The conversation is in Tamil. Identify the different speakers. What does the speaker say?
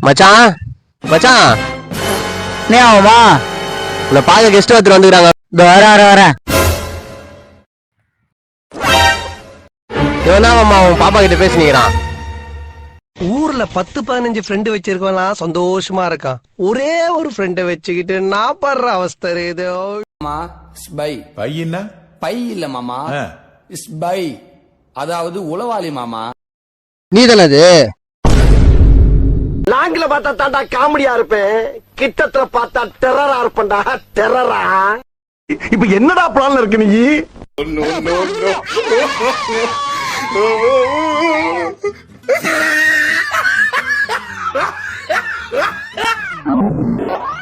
Speaker 1: மச்சான்? மச்சான்?
Speaker 2: என்ன ஆகுமா?
Speaker 1: உன்னை பார்க்க கெஸ்ட் ஒருத்தர் வந்துக்கிறாங்க.
Speaker 2: வர வர வர.
Speaker 1: இவன் மாமா உன் பாப்பா கிட்ட பேசினீங்கிறான்
Speaker 3: ஊர்ல பத்து பதினஞ்சு ஃப்ரெண்டு வச்சிருக்கவனா சந்தோஷமா இருக்கான். ஒரே ஒரு ஃப்ரெண்டை வச்சுக்கிட்டு நான் படுற அவஸ்தை இது
Speaker 4: மாமா ஸ்பை
Speaker 5: பையன்னா
Speaker 4: பை இல்ல மாமா.
Speaker 5: ஆ.
Speaker 4: ஸ்பை அதாவது உளவாளி மாமா.
Speaker 1: நீ தானே அது
Speaker 3: ஆங்கில பார்த்தா தாண்டா காமெடியா இருப்பேன். கிட்டத்துல பார்த்தா டெரரா இருப்பேன்டா. டெரரா இப்ப என்னடா பிளான்ல இருக்கு நீ? Oh